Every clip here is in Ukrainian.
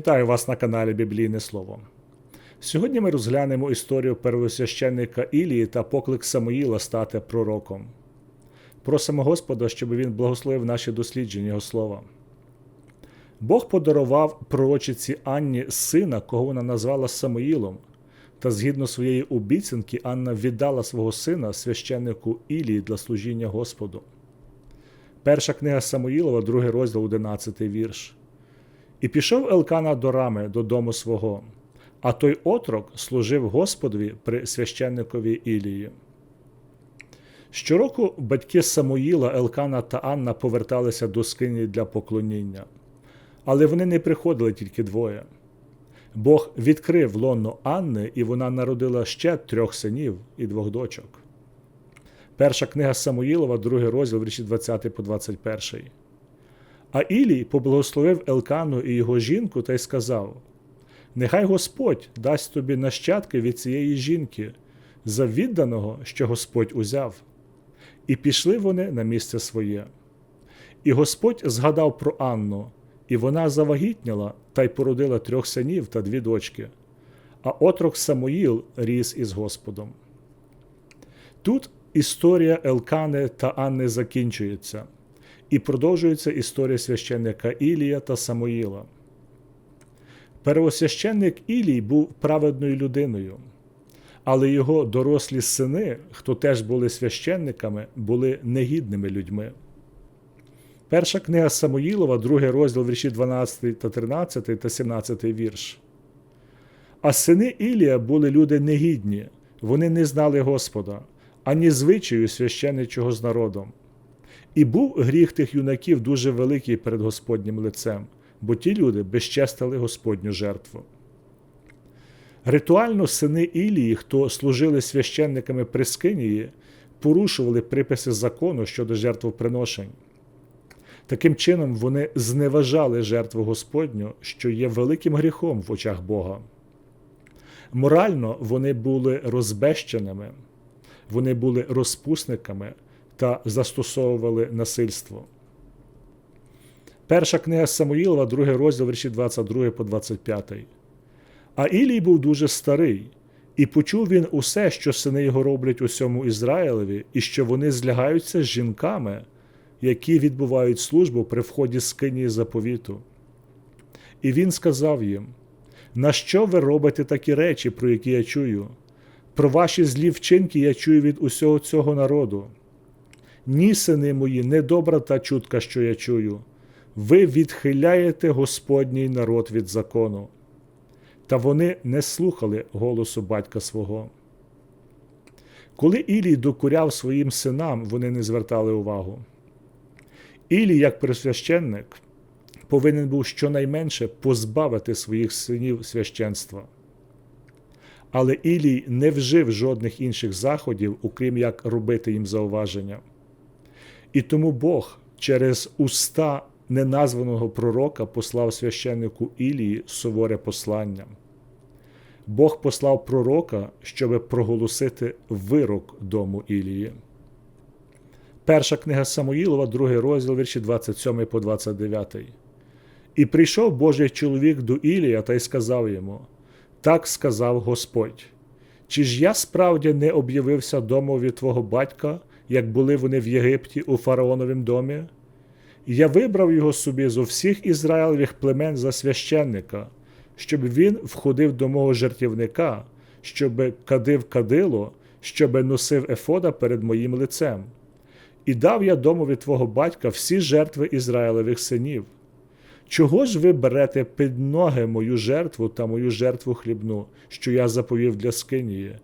Вітаю вас на каналі Біблійне Слово. Сьогодні ми розглянемо історію первосвященника Ілії та поклик Самуїла стати пророком. Просимо Господа, щоб він благословив наші дослідження Його слова. Бог подарував пророчиці Анні сина, кого вона назвала Самуїлом, та згідно своєї обіцянки, Анна віддала свого сина священнику Ілії для служіння Господу. Перша книга Самуїлова, другий розділ, 11 вірш. І пішов Елкана до рами додому свого, а той отрок служив Господові при священникові Ілії. Щороку батьки Самуїла, Елкана та Анна поверталися до скині для поклоніння, але вони не приходили тільки двоє. Бог відкрив лонно Анни, і вона народила ще трьох синів і двох дочок. Перша книга Самуїлова, другий розділ, вірші 20 по 21. А Ілій поблагословив Елкану і його жінку та й сказав: Нехай Господь дасть тобі нащадки від цієї жінки, за відданого, що Господь узяв. І пішли вони на місце своє. І Господь згадав про Анну, і вона завагітняла та й породила трьох синів та дві дочки. А отрок Самуїл ріс із Господом. Тут історія Елкани та Анни закінчується і продовжується історія священника Ілія та Самуїла. Первосвященник Ілій був праведною людиною, але його дорослі сини, хто теж були священниками, були негідними людьми. Перша книга Самуїлова, другий розділ вірші 12 та 13 та 17 вірш. А сини Ілія були люди негідні, вони не знали Господа, ані звичаю священничого з народом. І був гріх тих юнаків дуже великий перед Господнім лицем, бо ті люди безчестили Господню жертву. Ритуально сини Ілії, хто служили священниками при Скинії, порушували приписи закону щодо жертвоприношень. Таким чином, вони зневажали жертву Господню, що є великим гріхом в очах Бога. Морально вони були розбещеними, вони були розпусниками та застосовували насильство. Перша книга Самуїлова, другий розділ вірші 22 по 25. А Ілій був дуже старий, і почув він усе, що сини його роблять усьому Ізраїлеві, і що вони злягаються з жінками, які відбувають службу при вході з скині заповіту. І він сказав їм: На що ви робите такі речі, про які я чую? Про ваші злі вчинки я чую від усього цього народу. Ні, сини мої, недобра та чутка, що я чую. Ви відхиляєте Господній народ від закону. Та вони не слухали голосу батька свого. Коли Ілій докуряв своїм синам, вони не звертали увагу. Ілій, як присвященник, повинен був щонайменше позбавити своїх синів священства. Але Ілій не вжив жодних інших заходів, окрім як робити їм зауваження. І тому Бог через уста неназваного пророка послав священнику Ілії суворе послання. Бог послав пророка, щоб проголосити вирок дому Ілії. Перша книга Самуїлова, другий розділ вірші 27 по 29. І прийшов Божий чоловік до Ілія та й сказав йому: Так сказав Господь. Чи ж я справді не об'явився домові твого батька, як були вони в Єгипті у фараоновім домі? Я вибрав його собі з усіх Ізраїлевих племен за священника, щоб він входив до мого жертівника, щоб кадив кадило, щоб носив ефода перед моїм лицем. І дав я домові твого батька всі жертви Ізраїлевих синів. Чого ж ви берете під ноги мою жертву та мою жертву хлібну, що я заповів для Скинії,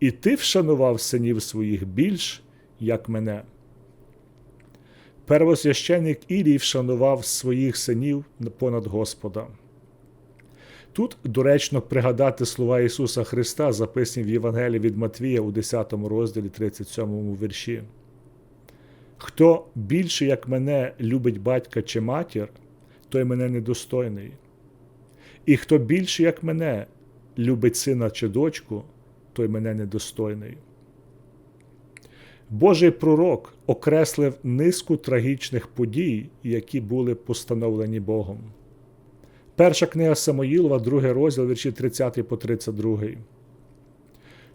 і ти вшанував синів своїх більш, як мене? Первосвященник Ілій вшанував своїх синів понад Господа. Тут доречно пригадати слова Ісуса Христа, записані в Євангелії від Матвія у 10 розділі 37 вірші. Хто більше, як мене, любить батька чи матір, той мене недостойний. І хто більше, як мене, любить сина чи дочку, той мене недостойний. Божий пророк окреслив низку трагічних подій, які були постановлені Богом. Перша книга Самоїлова, другий розділ, вірші 30 по 32.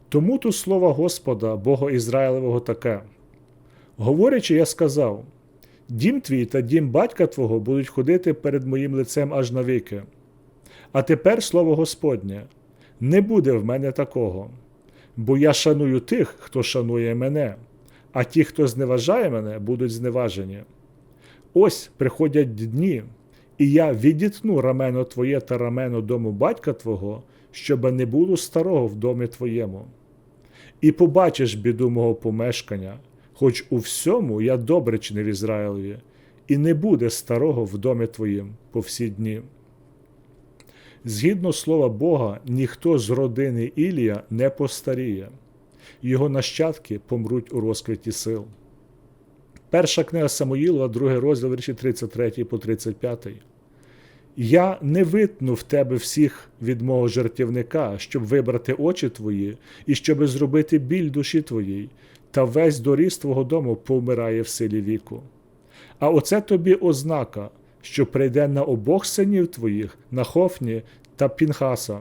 Тому тут слово Господа, Бога Ізраїлевого, таке. Говорячи, я сказав: Дім твій та дім батька твого будуть ходити перед моїм лицем аж навіки. А тепер слово Господнє, не буде в мене такого, бо я шаную тих, хто шанує мене, а ті, хто зневажає мене, будуть зневажені. Ось приходять дні, і я відітну рамено твоє та рамено дому батька твого, щоби не було старого в домі твоєму. І побачиш біду мого помешкання, хоч у всьому я добре чинив Ізраїлеві, і не буде старого в домі твоїм по всі дні. Згідно слова Бога, ніхто з родини Ілія не постаріє, його нащадки помруть у розквіті сил. Перша книга Самоїлова, другий розділ вірші 33 по 35. Я не витну в тебе всіх від мого жертівника, щоб вибрати очі твої, і щоб зробити біль душі твоїй, та весь доріс твого дому повмирає в силі віку. А оце тобі ознака, що прийде на обох синів твоїх, на Хофні та Пінхаса.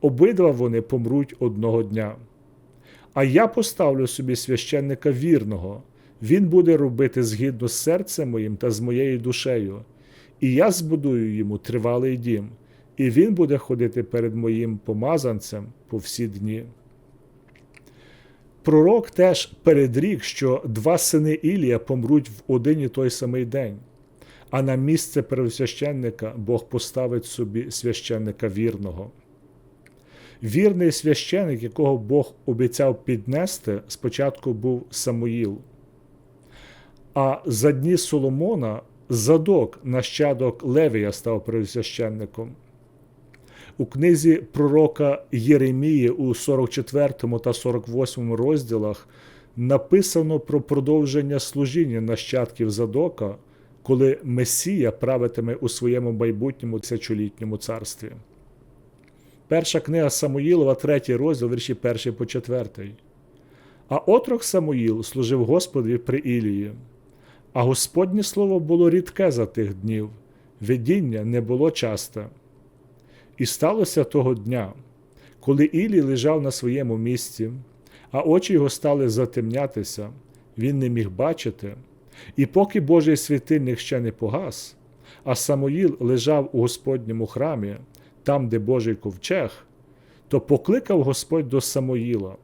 Обидва вони помруть одного дня. А я поставлю собі священника вірного, він буде робити згідно з серцем моїм та з моєю душею, і я збудую йому тривалий дім, і він буде ходити перед моїм помазанцем по всі дні. Пророк теж передрік, що два сини Ілія помруть в один і той самий день, а на місце первосвященника Бог поставить собі священника вірного. Вірний священик, якого Бог обіцяв піднести, спочатку був Самуїл. А за дні Соломона задок, нащадок Левія, став первосвященником. У книзі пророка Єремії у 44 та 48 розділах написано про продовження служіння нащадків Задока, коли Месія правитиме у своєму майбутньому тисячолітньому царстві. Перша книга Самуїлова, третій розділ, вірші 1 по 4. А отрок Самуїл служив Господові при Ілії. А Господнє слово було рідке за тих днів, видіння не було часте. І сталося того дня, коли Ілій лежав на своєму місці, а очі його стали затемнятися, він не міг бачити, і поки Божий світильник ще не погас, а Самоїл лежав у Господньому храмі, там, де Божий ковчег, то покликав Господь до Самоїла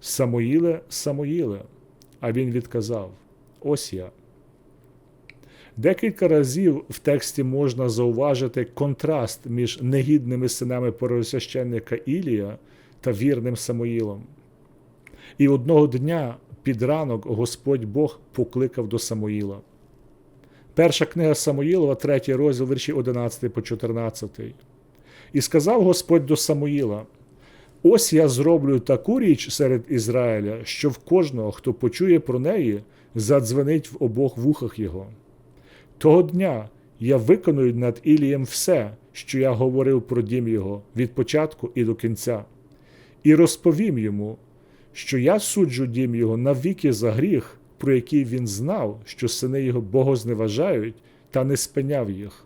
Самоїле, Самоїле, а він відказав: Ось я. Декілька разів в тексті можна зауважити контраст між негідними синами первосвященника Ілія та вірним Самоїлом. І одного дня під ранок Господь Бог покликав до Самоїла. Перша книга Самоїлова, третій розділ вірші 11 по 14. І сказав Господь до Самоїла: Ось я зроблю таку річ серед Ізраїля, що в кожного, хто почує про неї, задзвенить в обох вухах його. Того дня я виконую над Ілієм все, що я говорив про дім його від початку і до кінця, і розповім йому, що я суджу дім його навіки за гріх, про який він знав, що сини його богозневажають, та не спиняв їх.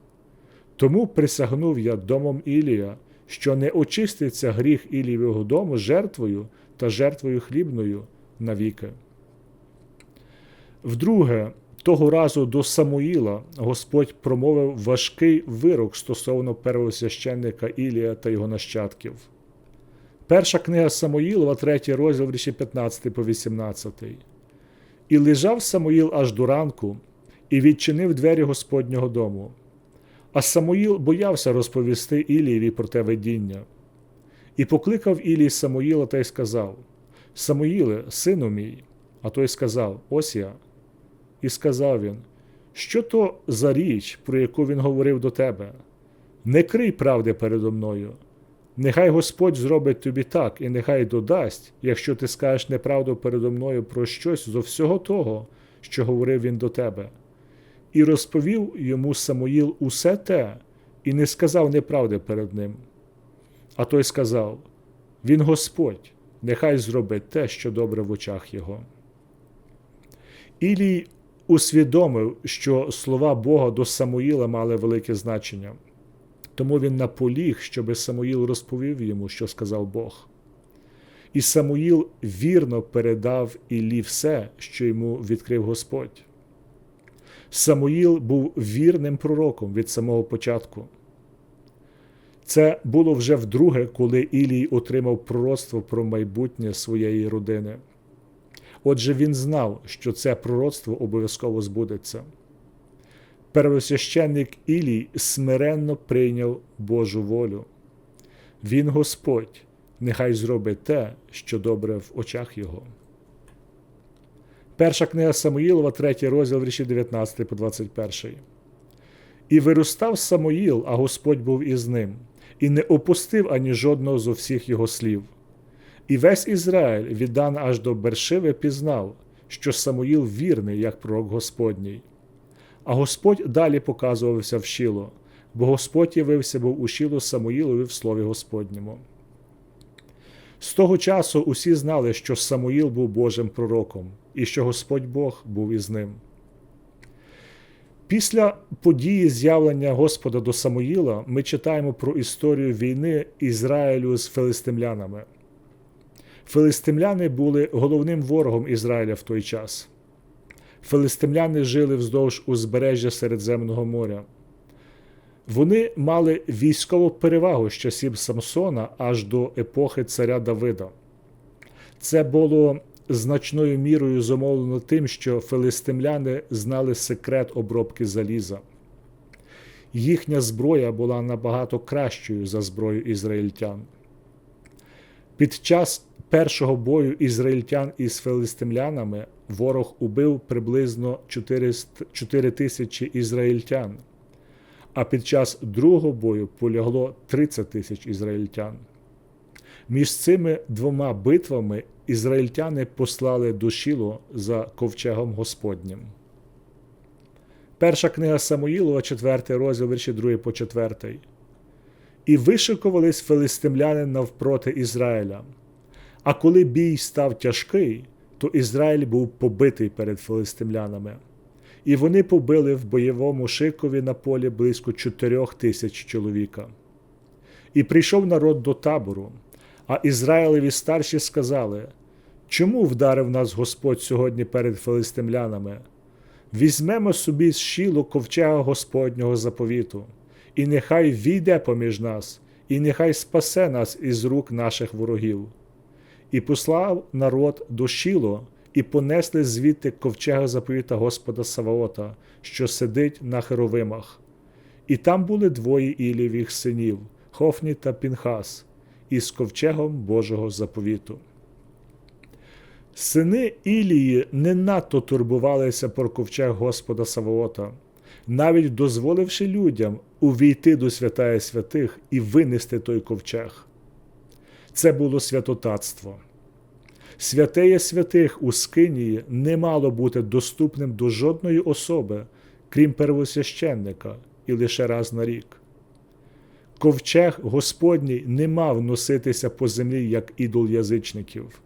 Тому присягнув я домом Ілія, що не очиститься гріх Ілієвого дому жертвою та жертвою хлібною навіки. Вдруге, того разу до Самуїла Господь промовив важкий вирок стосовно первосвященника Ілія та його нащадків. Перша книга Самуїлова, третій розділ вірші 15 по 18. І лежав Самуїл аж до ранку і відчинив двері Господнього дому. А Самуїл боявся розповісти Ілієві про те видіння. І покликав Ілій Самуїла та й сказав: Самуїле, сину мій, а той сказав: Ось я. І сказав він, що то за річ, про яку він говорив до тебе? Не крий правди передо мною. Нехай Господь зробить тобі так, і нехай додасть, якщо ти скажеш неправду передо мною про щось зо всього того, що говорив він до тебе. І розповів йому Самуїл усе те, і не сказав неправди перед ним. А той сказав: Він Господь, нехай зробить те, що добре в очах його. Ілій усвідомив, що слова Бога до Самуїла мали велике значення. Тому він наполіг, щоби Самуїл розповів йому, що сказав Бог. І Самуїл вірно передав Іллі все, що йому відкрив Господь. Самуїл був вірним пророком від самого початку. Це було вже вдруге, коли Ілій отримав пророцтво про майбутнє своєї родини. Отже, він знав, що це пророцтво обов'язково збудеться. Первосвященник Ілій смиренно прийняв Божу волю. Він Господь, нехай зробить те, що добре в очах Його. Перша книга Самуїлова, 3 розділ вірші 19 по 21. І виростав Самуїл, а Господь був із ним, і не опустив ані жодного зо всіх його слів. І весь Ізраїль від Дана аж до Бершиви пізнав, що Самуїл вірний, як пророк Господній. А Господь далі показувався в Шіло, бо Господь явився був у Шіло Самуїлові в слові Господньому. З того часу усі знали, що Самуїл був Божим пророком і що Господь Бог був із ним. Після події з'явлення Господа до Самуїла ми читаємо про історію війни Ізраїлю з филистимлянами. Филистимляни були головним ворогом Ізраїля в той час. Филистимляни жили вздовж узбережжя Середземного моря. Вони мали військову перевагу з часів Самсона аж до епохи царя Давида. Це було значною мірою зумовлено тим, що филистимляни знали секрет обробки заліза. Їхня зброя була набагато кращою за зброю ізраїльтян. Під час першого бою ізраїльтян із филистимлянами ворог убив приблизно 4 тисячі ізраїльтян, а під час другого бою полягло 30 тисяч ізраїльтян. Між цими двома битвами ізраїльтяни послали до Шіло за ковчегом Господнім. Перша книга Самуїлова, 4 розділ вірші 2 по 4. І вишикувались филистимляни навпроти Ізраїля. А коли бій став тяжкий, то Ізраїль був побитий перед филистимлянами, і вони побили в бойовому шикові на полі близько чотирьох тисяч чоловіка. І прийшов народ до табору, а Ізраїлеві старші сказали: Чому вдарив нас Господь сьогодні перед филистимлянами? Візьмемо собі з щілу ковчега Господнього заповіту, і нехай війде поміж нас, і нехай спасе нас із рук наших ворогів. І послав народ до Шіло, і понесли звідти ковчега заповіта Господа Саваота, що сидить на херовимах. І там були двоє Ілівих синів Хофні та Пінхас, із ковчегом Божого заповіту. Сини Ілії не надто турбувалися про ковчег Господа Саваота, навіть дозволивши людям увійти до святая святих і винести той ковчег. Це було святотатство. Святеє святих у Скинії не мало бути доступним до жодної особи, крім первосвященника, і лише раз на рік. Ковчег Господній не мав носитися по землі як ідол язичників.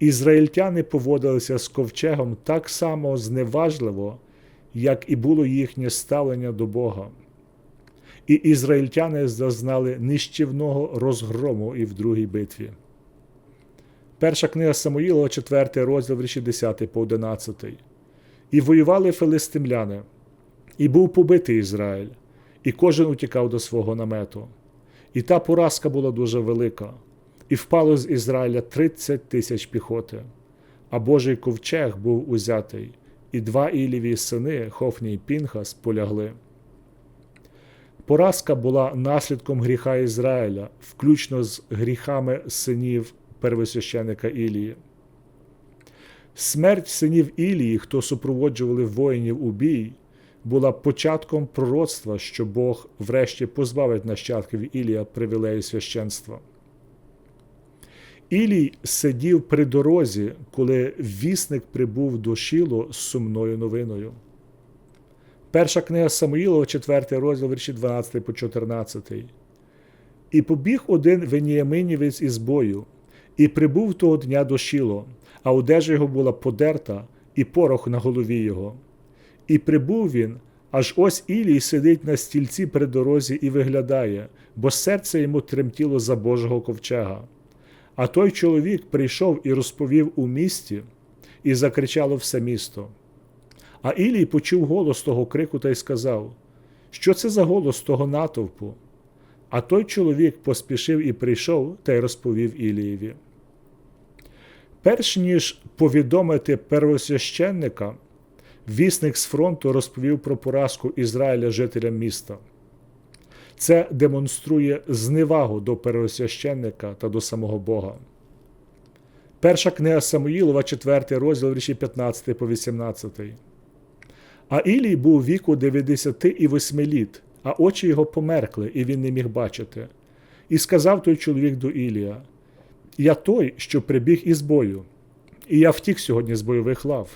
Ізраїльтяни поводилися з ковчегом так само зневажливо, як і було їхнє ставлення до Бога. І ізраїльтяни зазнали нищівного розгрому і в другій битві. Перша книга Самуїлова, 4 розділ вірші 10 по 11. І воювали филистимляни, і був побитий Ізраїль, і кожен утікав до свого намету. І та поразка була дуже велика, і впало з Ізраїля 30 тисяч піхоти, а Божий ковчег був узятий, і два Іліві сини, Хофні й Пінхас, полягли. Поразка була наслідком гріха Ізраїля, включно з гріхами синів первосвященика Ілії. Смерть синів Ілії, хто супроводжували воїнів у бій, була початком пророцтва, що Бог врешті позбавить нащадків Ілія привілею священства. Ілій сидів при дорозі, коли вісник прибув до Шіло з сумною новиною. Перша книга Самуїлова, 4 розділ вірші 12 по 14. І побіг один веніяминівець із бою, і прибув того дня до Шіло, а одежа його була подерта, і порох на голові його. І прибув він, Аж ось Ілій сидить на стільці при дорозі і виглядає, бо серце йому тремтіло за Божого ковчега. А той чоловік прийшов і розповів у місті, і закричало все місто. А Ілій почув голос того крику та й сказав: Що це за голос того натовпу? А той чоловік поспішив і прийшов та й розповів Ілієві. Перш ніж повідомити первосвященника, вісник з фронту розповів про поразку Ізраїля жителям міста. Це демонструє зневагу до первосвященника та до самого Бога. Перша книга Самуїлова, 4 розділ вірші 15 по 18. А Ілій був віку 98 літ, а очі його померкли, і він не міг бачити. І сказав той чоловік до Ілія: Я той, що прибіг із бою, і я втік сьогодні з бойових лав.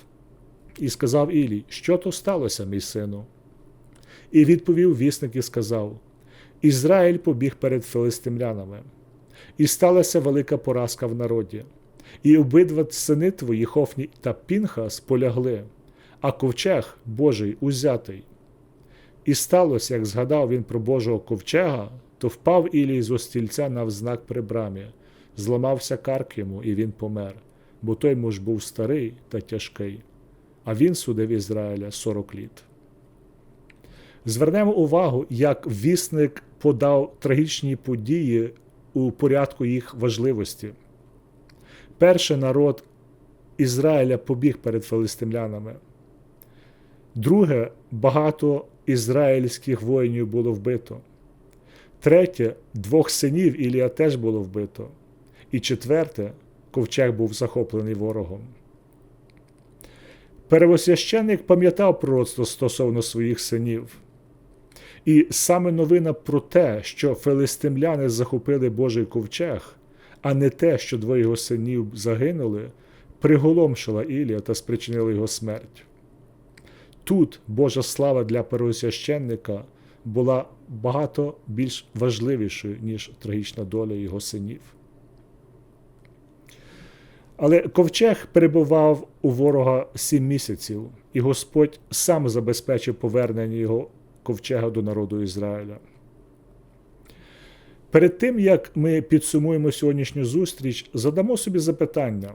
І сказав Ілій, що то сталося, мій сину? І відповів вісник і сказав: Ізраїль побіг перед филистимлянами, і сталася велика поразка в народі, і обидва сини твої, Хофні та Пінхас, полягли, а ковчег Божий узятий. І сталося, як згадав він про Божого ковчега, то впав Ілій з остільця навзнак при брамі, зламався карк йому, і він помер, бо той муж був старий та тяжкий, а він судив Ізраїля сорок літ. Звернемо увагу, як вісник подав трагічні події у порядку їх важливості. Перший народ Ізраїля побіг перед филистимлянами. Друге, багато ізраїльських воїнів було вбито. Третє, двох синів Ілія теж було вбито. І четверте, ковчег був захоплений ворогом. Первосвященник пам'ятав пророцтво стосовно своїх синів. І саме новина про те, що филистимляни захопили Божий ковчег, а не те, що двоє його синів загинули, приголомшила Ілія та спричинила його смерть. Тут Божа слава для первосвященника була багато більш важливішою, ніж трагічна доля його синів. Але ковчег перебував у ворога сім місяців, і Господь сам забезпечив повернення його ковчега до народу Ізраїля. Перед тим, як ми підсумуємо сьогоднішню зустріч, задамо собі запитання,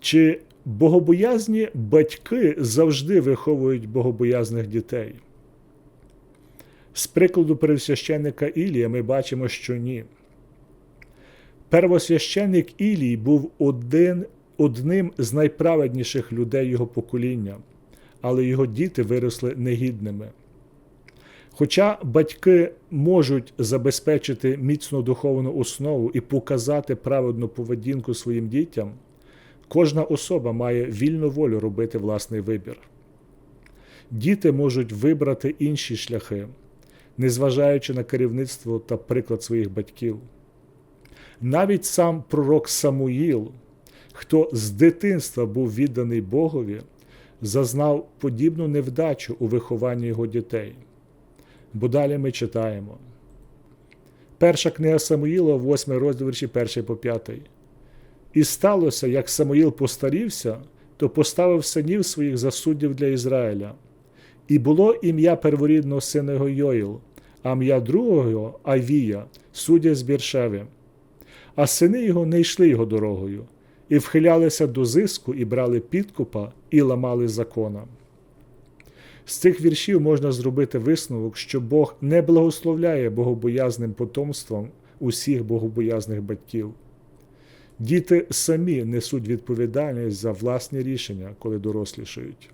чи богобоязні батьки завжди виховують богобоязних дітей? З прикладу пересвященника Ілія ми бачимо, що ні. Первосвященник Ілій був один, одним з найправедніших людей його покоління, але його діти виросли негідними. Хоча батьки можуть забезпечити міцну духовну основу і показати праведну поведінку своїм дітям, кожна особа має вільну волю робити власний вибір. Діти можуть вибрати інші шляхи, незважаючи на керівництво та приклад своїх батьків. Навіть сам пророк Самуїл, хто з дитинства був відданий Богові, зазнав подібну невдачу у вихованні його дітей. Бо далі ми читаємо. Перша книга Самуїла, 8 розділ вірші 1 по 5. І сталося, як Самуїл постарівся, то поставив синів своїх за суддів для Ізраїля. І було ім'я перворідного сина його Йоїл, а ім'я другого Авія, суддя з Біршеви. А сини його не йшли його дорогою, і вхилялися до зиску, і брали підкупа, і ламали закона. З цих віршів можна зробити висновок, що Бог не благословляє богобоязним потомством усіх богобоязних батьків. Діти самі несуть відповідальність за власні рішення, коли дорослішають.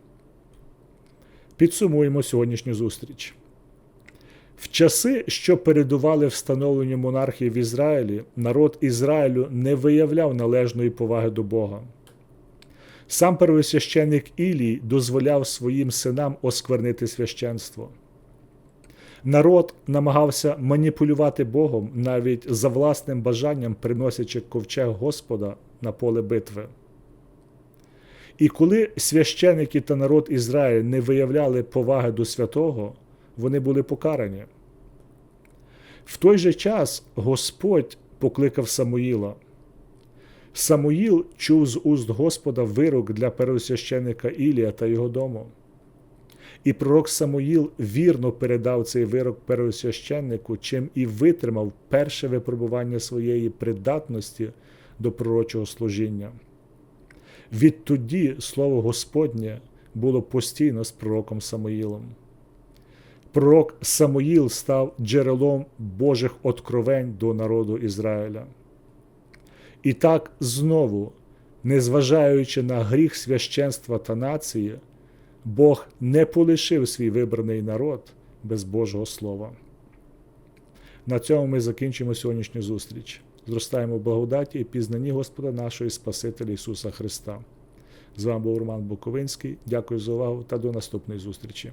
Підсумуємо сьогоднішню зустріч. В часи, що передували встановленню монархії в Ізраїлі, народ Ізраїлю не виявляв належної поваги до Бога. Сам первосвященник Ілій дозволяв своїм синам осквернити священство. Народ намагався маніпулювати Богом навіть за власним бажанням, приносячи ковчег Господа на поле битви. І коли священики та народ Ізраїль не виявляли поваги до святого, вони були покарані. В той же час Господь покликав Самуїла. Самуїл чув з уст Господа вирок для первосвященника Ілія та його дому. І пророк Самуїл вірно передав цей вирок первосвященнику, чим і витримав перше випробування своєї придатності до пророчого служіння. Відтоді слово Господнє було постійно з пророком Самуїлом. Пророк Самуїл став джерелом Божих откровень до народу Ізраїля. І так знову, незважаючи на гріх священства та нації, Бог не полишив свій вибраний народ без Божого Слова. На цьому ми закінчимо сьогоднішню зустріч. Зростаємо в благодаті і пізнанні Господа нашого і Спасителя Ісуса Христа. З вами був Роман Буковинський. Дякую за увагу та до наступної зустрічі.